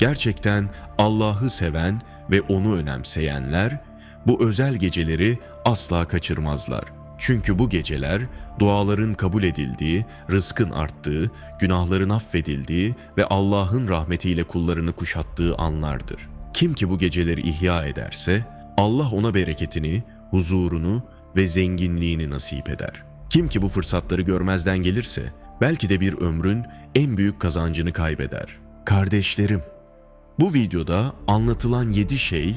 Gerçekten Allah'ı seven ve onu önemseyenler bu özel geceleri asla kaçırmazlar. Çünkü bu geceler duaların kabul edildiği, rızkın arttığı, günahların affedildiği ve Allah'ın rahmetiyle kullarını kuşattığı anlardır. Kim ki bu geceleri ihya ederse Allah ona bereketini, huzurunu ve zenginliğini nasip eder. Kim ki bu fırsatları görmezden gelirse belki de bir ömrün en büyük kazancını kaybeder. Kardeşlerim, bu videoda anlatılan 7 şey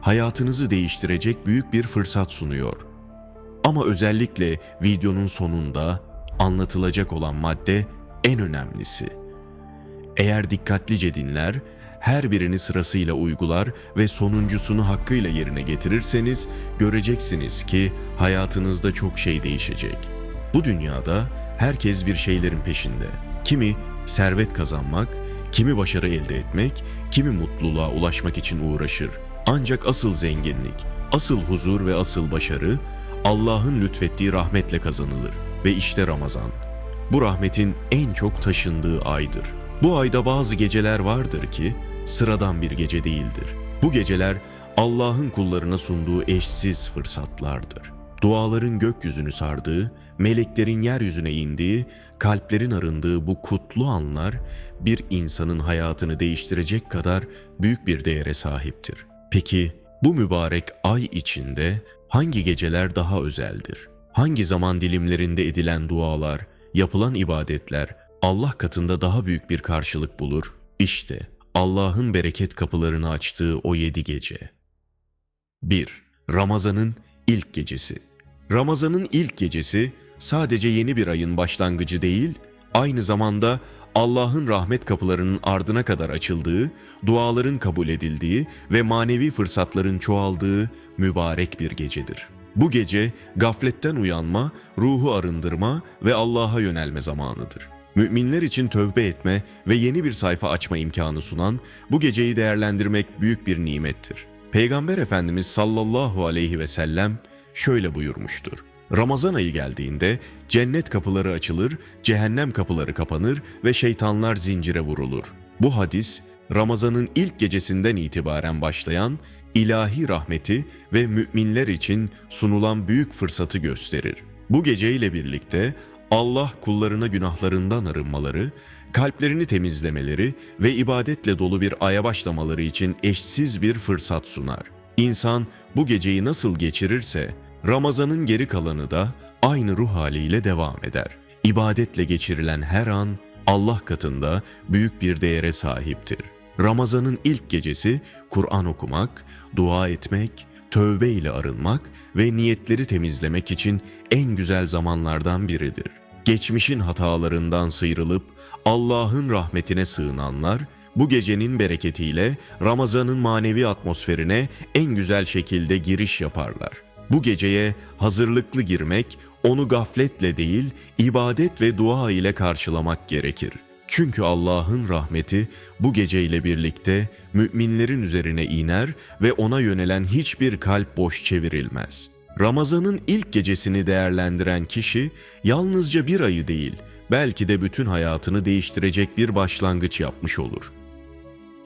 hayatınızı değiştirecek büyük bir fırsat sunuyor. Ama özellikle videonun sonunda anlatılacak olan madde en önemlisi. Eğer dikkatlice dinler, her birini sırasıyla uygular ve sonuncusunu hakkıyla yerine getirirseniz göreceksiniz ki hayatınızda çok şey değişecek. Bu dünyada herkes bir şeylerin peşinde. Kimi servet kazanmak, kimi başarı elde etmek, kimi mutluluğa ulaşmak için uğraşır. Ancak asıl zenginlik, asıl huzur ve asıl başarı Allah'ın lütfettiği rahmetle kazanılır ve işte Ramazan. Bu rahmetin en çok taşındığı aydır. Bu ayda bazı geceler vardır ki sıradan bir gece değildir. Bu geceler Allah'ın kullarına sunduğu eşsiz fırsatlardır. Duaların gökyüzünü sardığı, meleklerin yeryüzüne indiği, kalplerin arındığı bu kutlu anlar bir insanın hayatını değiştirecek kadar büyük bir değere sahiptir. Peki bu mübarek ay içinde hangi geceler daha özeldir? Hangi zaman dilimlerinde edilen dualar, yapılan ibadetler Allah katında daha büyük bir karşılık bulur? İşte Allah'ın bereket kapılarını açtığı o yedi gece. 1. Ramazan'ın ilk gecesi. Ramazan'ın ilk gecesi sadece yeni bir ayın başlangıcı değil, aynı zamanda Allah'ın rahmet kapılarının ardına kadar açıldığı, duaların kabul edildiği ve manevi fırsatların çoğaldığı mübarek bir gecedir. Bu gece gafletten uyanma, ruhu arındırma ve Allah'a yönelme zamanıdır. Müminler için tövbe etme ve yeni bir sayfa açma imkanı sunan bu geceyi değerlendirmek büyük bir nimettir. Peygamber Efendimiz sallallahu aleyhi ve sellem şöyle buyurmuştur. Ramazan ayı geldiğinde cennet kapıları açılır, cehennem kapıları kapanır ve şeytanlar zincire vurulur. Bu hadis Ramazan'ın ilk gecesinden itibaren başlayan ilahi rahmeti ve müminler için sunulan büyük fırsatı gösterir. Bu geceyle birlikte Allah kullarına günahlarından arınmaları, kalplerini temizlemeleri ve ibadetle dolu bir aya başlamaları için eşsiz bir fırsat sunar. İnsan bu geceyi nasıl geçirirse Ramazan'ın geri kalanı da aynı ruh haliyle devam eder. İbadetle geçirilen her an Allah katında büyük bir değere sahiptir. Ramazan'ın ilk gecesi Kur'an okumak, dua etmek, tövbe ile arınmak ve niyetleri temizlemek için en güzel zamanlardan biridir. Geçmişin hatalarından sıyrılıp Allah'ın rahmetine sığınanlar bu gecenin bereketiyle Ramazan'ın manevi atmosferine en güzel şekilde giriş yaparlar. Bu geceye hazırlıklı girmek, onu gafletle değil, ibadet ve dua ile karşılamak gerekir. Çünkü Allah'ın rahmeti bu geceyle birlikte müminlerin üzerine iner ve ona yönelen hiçbir kalp boş çevirilmez. Ramazan'ın ilk gecesini değerlendiren kişi yalnızca bir ayı değil, belki de bütün hayatını değiştirecek bir başlangıç yapmış olur.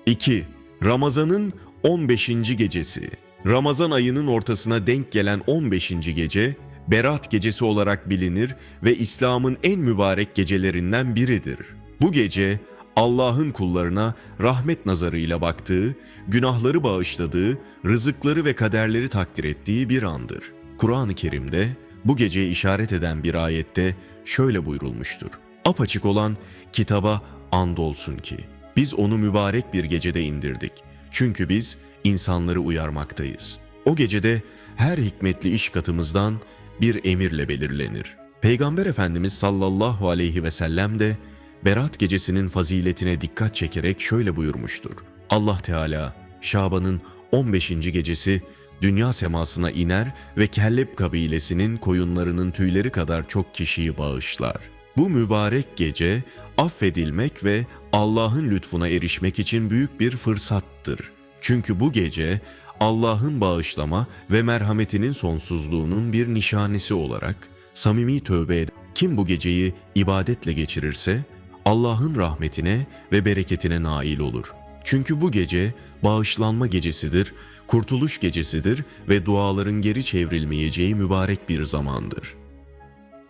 2. Ramazan'ın 15. gecesi. Ramazan ayının ortasına denk gelen 15. gece Berat gecesi olarak bilinir ve İslam'ın en mübarek gecelerinden biridir. Bu gece Allah'ın kullarına rahmet nazarıyla baktığı, günahları bağışladığı, rızıkları ve kaderleri takdir ettiği bir andır. Kur'an-ı Kerim'de bu geceye işaret eden bir ayette şöyle buyurulmuştur. Apaçık olan kitaba andolsun ki biz onu mübarek bir gecede indirdik. Çünkü biz insanları uyarmaktayız. O gecede her hikmetli iş katımızdan bir emirle belirlenir. Peygamber Efendimiz sallallahu aleyhi ve sellem de Berat gecesinin faziletine dikkat çekerek şöyle buyurmuştur. Allah Teala Şaban'ın 15. gecesi dünya semasına iner ve Kellep kabilesinin koyunlarının tüyleri kadar çok kişiyi bağışlar. Bu mübarek gece affedilmek ve Allah'ın lütfuna erişmek için büyük bir fırsattır. Çünkü bu gece Allah'ın bağışlama ve merhametinin sonsuzluğunun bir nişanesi olarak samimi tövbe eden kim bu geceyi ibadetle geçirirse Allah'ın rahmetine ve bereketine nail olur. Çünkü bu gece bağışlanma gecesidir, kurtuluş gecesidir ve duaların geri çevrilmeyeceği mübarek bir zamandır.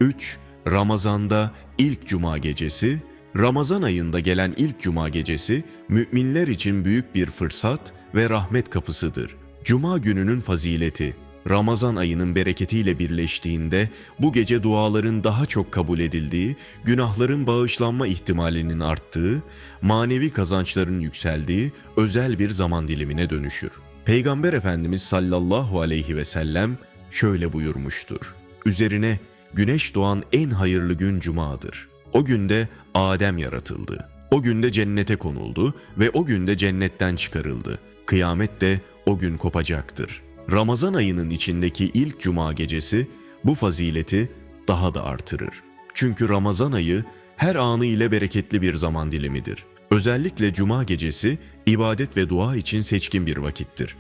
3. Ramazanda ilk cuma gecesi, Ramazan ayında gelen ilk cuma gecesi müminler için büyük bir fırsat ve rahmet kapısıdır. Cuma gününün fazileti, Ramazan ayının bereketiyle birleştiğinde bu gece duaların daha çok kabul edildiği, günahların bağışlanma ihtimalinin arttığı, manevi kazançların yükseldiği özel bir zaman dilimine dönüşür. Peygamber Efendimiz sallallahu aleyhi ve sellem şöyle buyurmuştur. Üzerine güneş doğan en hayırlı gün cumadır. O günde Adem yaratıldı. O günde cennete konuldu ve o günde cennetten çıkarıldı. Kıyamet de o gün kopacaktır. Ramazan ayının içindeki ilk cuma gecesi bu fazileti daha da artırır. Çünkü Ramazan ayı her anı ile bereketli bir zaman dilimidir. Özellikle cuma gecesi ibadet ve dua için seçkin bir vakittir.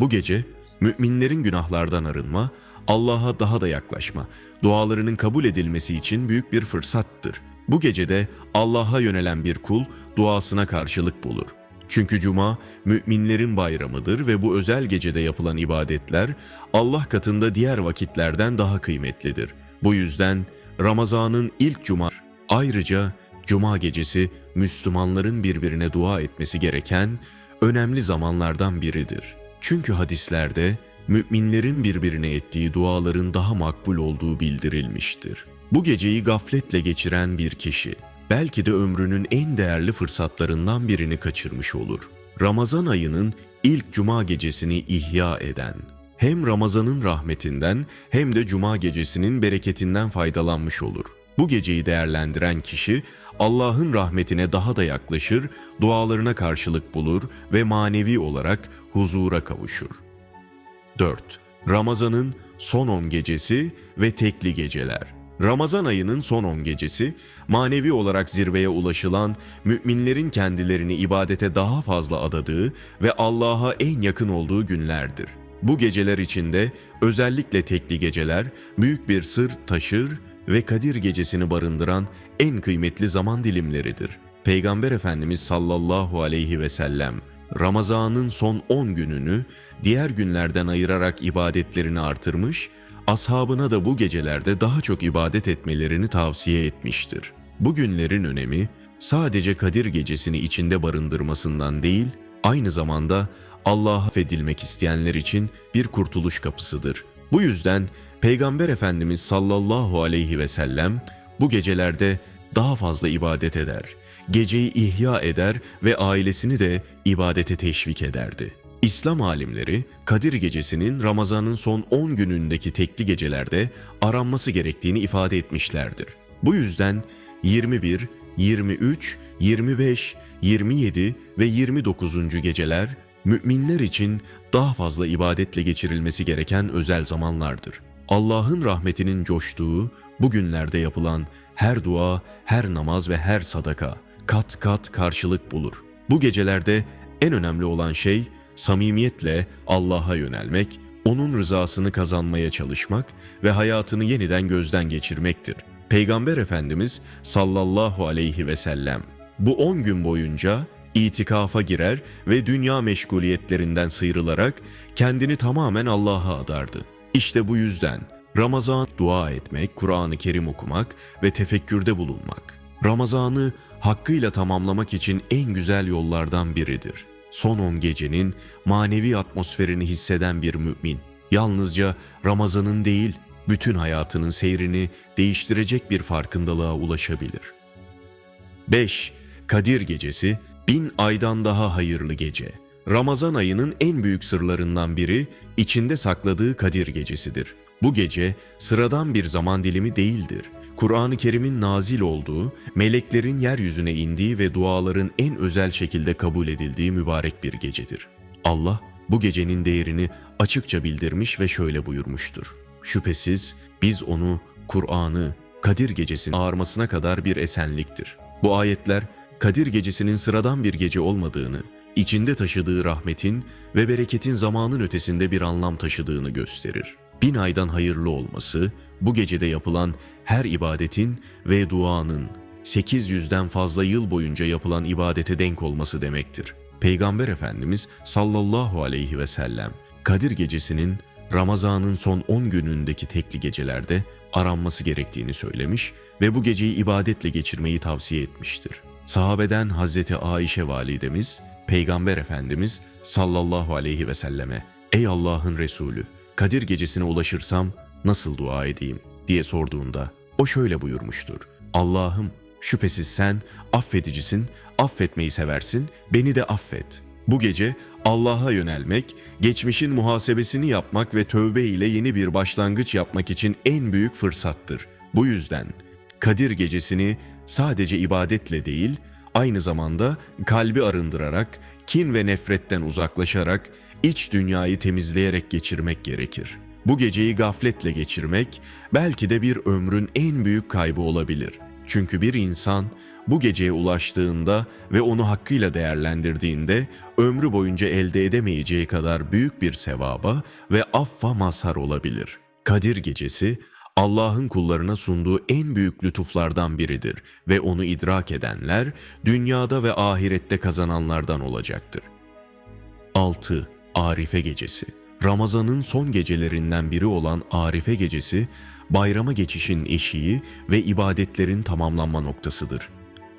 Bu gece müminlerin günahlardan arınma, Allah'a daha da yaklaşma, dualarının kabul edilmesi için büyük bir fırsattır. Bu gecede Allah'a yönelen bir kul duasına karşılık bulur. Çünkü cuma müminlerin bayramıdır ve bu özel gecede yapılan ibadetler Allah katında diğer vakitlerden daha kıymetlidir. Bu yüzden Ramazan'ın ilk cuma ayrıca cuma gecesi Müslümanların birbirine dua etmesi gereken önemli zamanlardan biridir. Çünkü hadislerde müminlerin birbirine ettiği duaların daha makbul olduğu bildirilmiştir. Bu geceyi gafletle geçiren bir kişi belki de ömrünün en değerli fırsatlarından birini kaçırmış olur. Ramazan ayının ilk cuma gecesini ihya eden, hem Ramazan'ın rahmetinden hem de cuma gecesinin bereketinden faydalanmış olur. Bu geceyi değerlendiren kişi Allah'ın rahmetine daha da yaklaşır, dualarına karşılık bulur ve manevi olarak huzura kavuşur. 4. Ramazan'ın son 10 gecesi ve tekli geceler. Ramazan ayının son 10 gecesi, manevi olarak zirveye ulaşılan, müminlerin kendilerini ibadete daha fazla adadığı ve Allah'a en yakın olduğu günlerdir. Bu geceler içinde özellikle tekli geceler büyük bir sır taşır ve Kadir gecesini barındıran en kıymetli zaman dilimleridir. Peygamber Efendimiz sallallahu aleyhi ve sellem Ramazan'ın son 10 gününü diğer günlerden ayırarak ibadetlerini artırmış, ashabına da bu gecelerde daha çok ibadet etmelerini tavsiye etmiştir. Bu günlerin önemi sadece Kadir gecesini içinde barındırmasından değil, aynı zamanda Allah'a affedilmek isteyenler için bir kurtuluş kapısıdır. Bu yüzden Peygamber Efendimiz sallallahu aleyhi ve sellem bu gecelerde daha fazla ibadet eder. Geceyi ihya eder ve ailesini de ibadete teşvik ederdi. İslam alimleri Kadir Gecesi'nin Ramazan'ın son 10 günündeki tekli gecelerde aranması gerektiğini ifade etmişlerdir. Bu yüzden 21, 23, 25, 27 ve 29. geceler müminler için daha fazla ibadetle geçirilmesi gereken özel zamanlardır. Allah'ın rahmetinin coştuğu bu günlerde yapılan her dua, her namaz ve her sadaka kat kat karşılık bulur. Bu gecelerde en önemli olan şey samimiyetle Allah'a yönelmek, onun rızasını kazanmaya çalışmak ve hayatını yeniden gözden geçirmektir. Peygamber Efendimiz sallallahu aleyhi ve sellem bu 10 gün boyunca itikafa girer ve dünya meşguliyetlerinden sıyrılarak kendini tamamen Allah'a adardı. İşte bu yüzden Ramazan dua etmek, Kur'an-ı Kerim okumak ve tefekkürde bulunmak. Ramazan'ı hakkıyla tamamlamak için en güzel yollardan biridir. Son 10 gecenin manevi atmosferini hisseden bir mümin, yalnızca Ramazan'ın değil, bütün hayatının seyrini değiştirecek bir farkındalığa ulaşabilir. 5. Kadir Gecesi bin aydan daha hayırlı gece. Ramazan ayının en büyük sırlarından biri içinde sakladığı Kadir Gecesidir. Bu gece sıradan bir zaman dilimi değildir. Kur'an-ı Kerim'in nazil olduğu, meleklerin yeryüzüne indiği ve duaların en özel şekilde kabul edildiği mübarek bir gecedir. Allah bu gecenin değerini açıkça bildirmiş ve şöyle buyurmuştur. Şüphesiz biz onu, Kur'an'ı, Kadir gecesinin ağarmasına kadar bir esenliktir. Bu ayetler Kadir gecesinin sıradan bir gece olmadığını, içinde taşıdığı rahmetin ve bereketin zamanın ötesinde bir anlam taşıdığını gösterir. Bin aydan hayırlı olması, bu gecede yapılan her ibadetin ve duanın 800'den fazla yıl boyunca yapılan ibadete denk olması demektir. Peygamber Efendimiz sallallahu aleyhi ve sellem Kadir gecesinin Ramazan'ın son 10 günündeki tekli gecelerde aranması gerektiğini söylemiş ve bu geceyi ibadetle geçirmeyi tavsiye etmiştir. Sahabeden Hazreti Ayşe validemiz, Peygamber Efendimiz sallallahu aleyhi ve selleme Ey Allah'ın Resulü, Kadir gecesine ulaşırsam nasıl dua edeyim diye sorduğunda o şöyle buyurmuştur. Allah'ım şüphesiz sen affedicisin, affetmeyi seversin, beni de affet. Bu gece Allah'a yönelmek, geçmişin muhasebesini yapmak ve tövbe ile yeni bir başlangıç yapmak için en büyük fırsattır. Bu yüzden Kadir gecesini sadece ibadetle değil, aynı zamanda kalbi arındırarak, kin ve nefretten uzaklaşarak, iç dünyayı temizleyerek geçirmek gerekir. Bu geceyi gafletle geçirmek belki de bir ömrün en büyük kaybı olabilir. Çünkü bir insan bu geceye ulaştığında ve onu hakkıyla değerlendirdiğinde ömrü boyunca elde edemeyeceği kadar büyük bir sevaba ve affa mazhar olabilir. Kadir gecesi Allah'ın kullarına sunduğu en büyük lütuflardan biridir ve onu idrak edenler dünyada ve ahirette kazananlardan olacaktır. 6. Arife Gecesi Ramazan'ın son gecelerinden biri olan Arife Gecesi, bayrama geçişin eşiği ve ibadetlerin tamamlanma noktasıdır.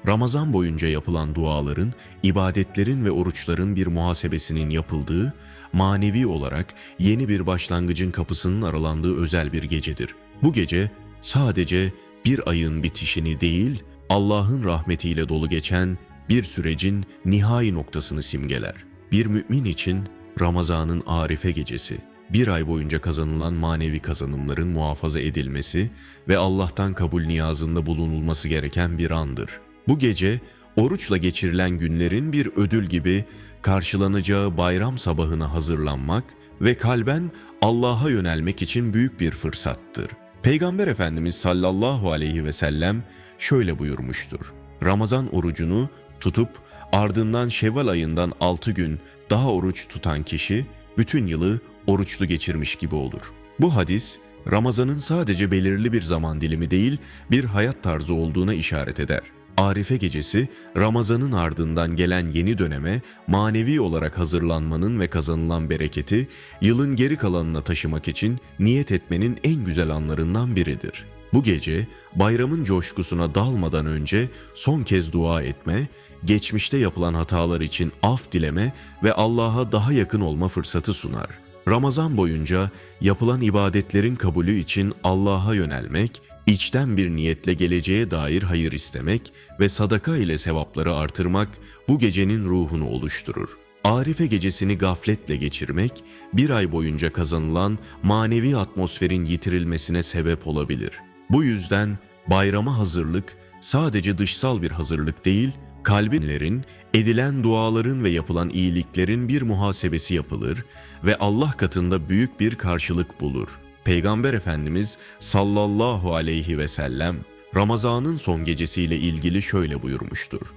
Ramazan boyunca yapılan duaların, ibadetlerin ve oruçların bir muhasebesinin yapıldığı, manevi olarak yeni bir başlangıcın kapısının aralandığı özel bir gecedir. Bu gece sadece bir ayın bitişini değil, Allah'ın rahmetiyle dolu geçen bir sürecin nihai noktasını simgeler. Bir mümin için Ramazan'ın Arife gecesi, bir ay boyunca kazanılan manevi kazanımların muhafaza edilmesi ve Allah'tan kabul niyazında bulunulması gereken bir andır. Bu gece oruçla geçirilen günlerin bir ödül gibi karşılanacağı bayram sabahına hazırlanmak ve kalben Allah'a yönelmek için büyük bir fırsattır. Peygamber Efendimiz sallallahu aleyhi ve sellem şöyle buyurmuştur. Ramazan orucunu tutup ardından Şevval ayından 6 gün daha oruç tutan kişi bütün yılı oruçlu geçirmiş gibi olur. Bu hadis Ramazan'ın sadece belirli bir zaman dilimi değil, bir hayat tarzı olduğuna işaret eder. Arife gecesi Ramazan'ın ardından gelen yeni döneme manevi olarak hazırlanmanın ve kazanılan bereketi yılın geri kalanına taşımak için niyet etmenin en güzel anlarından biridir. Bu gece bayramın coşkusuna dalmadan önce son kez dua etme, geçmişte yapılan hatalar için af dileme ve Allah'a daha yakın olma fırsatı sunar. Ramazan boyunca yapılan ibadetlerin kabulü için Allah'a yönelmek, içten bir niyetle geleceğe dair hayır istemek ve sadaka ile sevapları artırmak bu gecenin ruhunu oluşturur. Arife gecesini gafletle geçirmek, bir ay boyunca kazanılan manevi atmosferin yitirilmesine sebep olabilir. Bu yüzden bayrama hazırlık sadece dışsal bir hazırlık değil, kalbinlerin, edilen duaların ve yapılan iyiliklerin bir muhasebesi yapılır ve Allah katında büyük bir karşılık bulur. Peygamber Efendimiz sallallahu aleyhi ve sellem Ramazan'ın son gecesiyle ilgili şöyle buyurmuştur.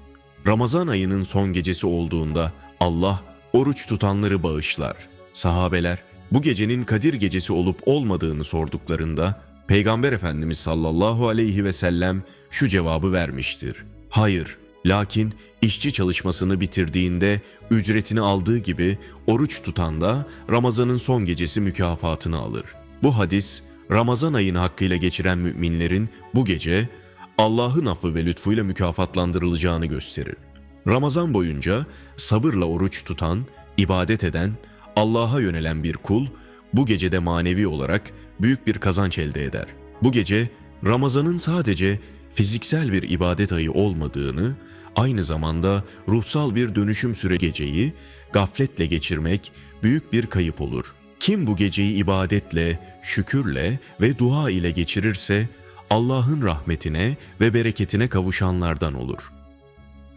Ramazan ayının son gecesi olduğunda Allah oruç tutanları bağışlar. Sahabeler bu gecenin Kadir gecesi olup olmadığını sorduklarında Peygamber Efendimiz sallallahu aleyhi ve sellem şu cevabı vermiştir. Hayır, lakin işçi çalışmasını bitirdiğinde ücretini aldığı gibi oruç tutan da Ramazan'ın son gecesi mükafatını alır. Bu hadis Ramazan ayını hakkıyla geçiren müminlerin bu gece Allah'ın affı ve lütfuyla mükafatlandırılacağını gösterir. Ramazan boyunca sabırla oruç tutan, ibadet eden, Allah'a yönelen bir kul bu gecede manevi olarak büyük bir kazanç elde eder. Bu gece Ramazan'ın sadece fiziksel bir ibadet ayı olmadığını, aynı zamanda ruhsal bir dönüşüm süre geceyi gafletle geçirmek büyük bir kayıp olur. Kim bu geceyi ibadetle, şükürle ve dua ile geçirirse Allah'ın rahmetine ve bereketine kavuşanlardan olur.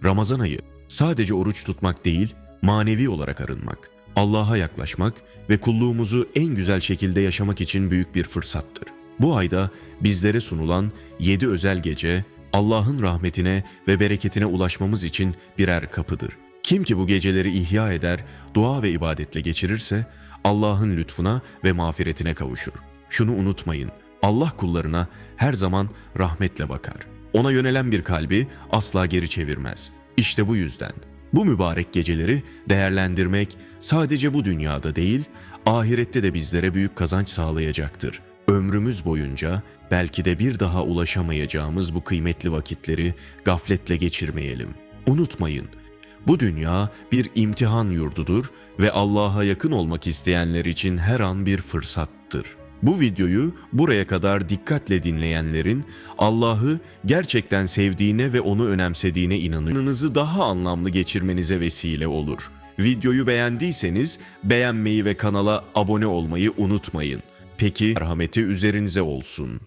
Ramazan ayı sadece oruç tutmak değil, manevi olarak arınmak, Allah'a yaklaşmak ve kulluğumuzu en güzel şekilde yaşamak için büyük bir fırsattır. Bu ayda bizlere sunulan yedi özel gece Allah'ın rahmetine ve bereketine ulaşmamız için birer kapıdır. Kim ki bu geceleri ihya eder, dua ve ibadetle geçirirse Allah'ın lütfuna ve mağfiretine kavuşur. Şunu unutmayın, Allah kullarına her zaman rahmetle bakar. Ona yönelen bir kalbi asla geri çevirmez. İşte bu yüzden Bu mübarek geceleri değerlendirmek sadece bu dünyada değil, ahirette de bizlere büyük kazanç sağlayacaktır. Ömrümüz boyunca belki de bir daha ulaşamayacağımız bu kıymetli vakitleri gafletle geçirmeyelim. Unutmayın, bu dünya bir imtihan yurdudur ve Allah'a yakın olmak isteyenler için her an bir fırsattır. Bu videoyu buraya kadar dikkatle dinleyenlerin Allah'ı gerçekten sevdiğine ve onu önemsediğine inanınızı daha anlamlı geçirmenize vesile olur. Videoyu beğendiyseniz beğenmeyi ve kanala abone olmayı unutmayın. Peki merhameti üzerinize olsun.